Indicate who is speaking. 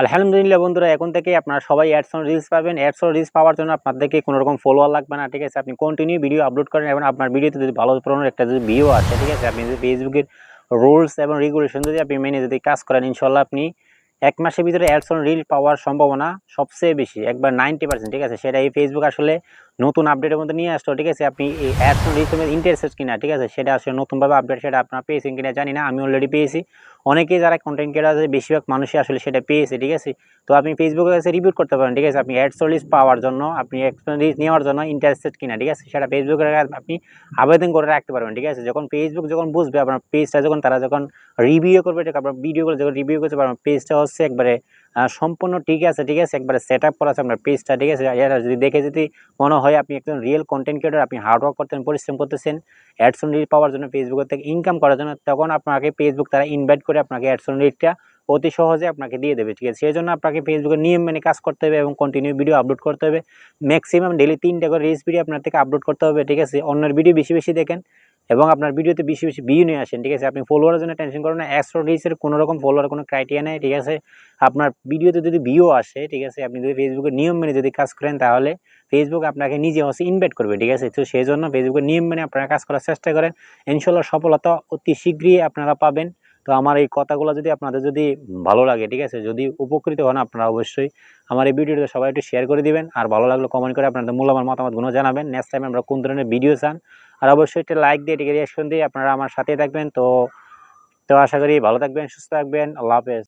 Speaker 1: আলহামদুলিল্লাহ বন্ধুরা, এখন থেকে আপনারা সবাই অ্যাডস অন রিলস পাবেন। অ্যাডস অন রিলস পাওয়ার জন্য আপনাদেরকে কোনো রকম ফলোয়ার লাগবে না, ঠিক আছে? আপনি কন্টিনিউ ভিডিও আপলোড করেন এবং আপনার ভিডিওতে যদি ভালো ধরনের একটা যদি ভিউ আছে ঠিক আছে? আপনি যদি ফেসবুকের রুলস এবং রেগুলেশন যদি আপনি মেনে যদি কাজ করেন ইনশাল্লাহ আপনি এক মাসের ভিতরে অ্যাডসন রিল পাওয়ার সম্ভাবনা সবচেয়ে বেশি, একবার নাইনটি পার্সেন্ট ঠিক আছে? সেটা এই ফেসবুক আসলে নতুন আপডেটের মধ্যে নিয়ে আসতো ঠিক আছে? আপনি রিলস কিনা, ঠিক আছে? সেটা আসলে নতুনভাবে আপডেট সেটা আপনারা পেয়েছেন কিনা জানি না, আমি অলরেডি পেয়েছি। অনেকেই যারা কন্টেন্ট ক্রিয়েটার আছে, বেশিরভাগ মানুষই আসলে সেটা পেয়েছে, ঠিক আছে? তো আপনি ফেসবুকের কাছে রিভিউ করতে পারেন, ঠিক আছে? আপনি অ্যাডস অন পাওয়ার জন্য, আপনি রিলস নেওয়ার জন্য ইন্টারেস্টেড কিনা, ঠিক আছে? সেটা ফেসবুকের আপনি আবেদন করে রাখতে পারবেন, ঠিক আছে? যখন ফেসবুক যখন বুঝবে, আপনার পেজটা যখন, তারা যখন রিভিউ করবে আপনার ভিডিওগুলো যখন রিভিউ করতে পারবেন পেজটা হচ্ছে একবারে সম্পূর্ণ ঠিক আছে ঠিক আছে? একবারে সেট আপ করা আছে আপনার পেজটা ঠিক আছে? এরা যদি দেখে যদি মনে হয় আপনি একজন রিয়েল কন্টেন্ট ক্রিয়েটার আপনি হার্ডওয়ার্ক করতেন পরিশ্রম করতেছেন অ্যাডসন রিল পাওয়ার জন্য ফেসবুকের থেকে ইনকাম করার জন্য, তখন আপনাকে ফেসবুক তারা ইনভাইট করে আপনাকে অ্যাডসন রিলটা অতি সহজে আপনাকে দিয়ে দেবে, ঠিক আছে? সেই জন্য আপনাকে ফেসবুকের নিয়ম মেনে কাজ করতে হবে এবং কন্টিনিউ ভিডিও আপলোড করতে হবে। ম্যাক্সিমাম ডেলি তিনটা করে রিলস ভিডিও আপনার থেকে আপলোড করতে হবে, ঠিক আছে? অন্যের ভিডিও বেশি বেশি দেখেন। এবং আপনার ভিডিওতে বেশি বেশি ভিউ নিয়ে আসেন, ঠিক আছে? আপনি ফলোয়ারের জন্য টেনশন করেন না একশো রিলসের কোনো রকম ফলোয়ার কোনো ক্রাইটেরিয়া নেই, ঠিক আছে? আপনার ভিডিওতে যদি ভিউ আসে, ঠিক আছে? আপনি যদি ফেসবুকের নিয়ম মেনে যদি কাজ করেন, তাহলে ফেসবুক আপনাকে নিজে হচ্ছে ইনভাইট করবে, ঠিক আছে? তো সেই জন্য ফেসবুকের নিয়ম মেনে আপনারা কাজ করার চেষ্টা করেন। ইনশাল্লাহ সফলতা অতি শীঘ্রই আপনারা পাবেন। তো আমার এই কথাগুলো যদি আপনাদের যদি ভালো লাগে, ঠিক আছে? যদি উপকৃত হন আপনারা অবশ্যই আমার এই ভিডিওটা সবাই একটু শেয়ার করে দিবেন। আর ভালো লাগলে কমেন্ট করে আপনাদের মূল্যবান মতামতগুলো জানাবেন। নেক্সট টাইম আমরা কোন ধরনের ভিডিও চান, আর অবশ্যই একটা লাইক দিয়ে এটিকে রিয়াকশন দিয়ে আপনারা আমার সাথে থাকবেন। তো তো আশা করি ভালো থাকবেন, সুস্থ থাকবেন। আল্লাহ হাফেজ।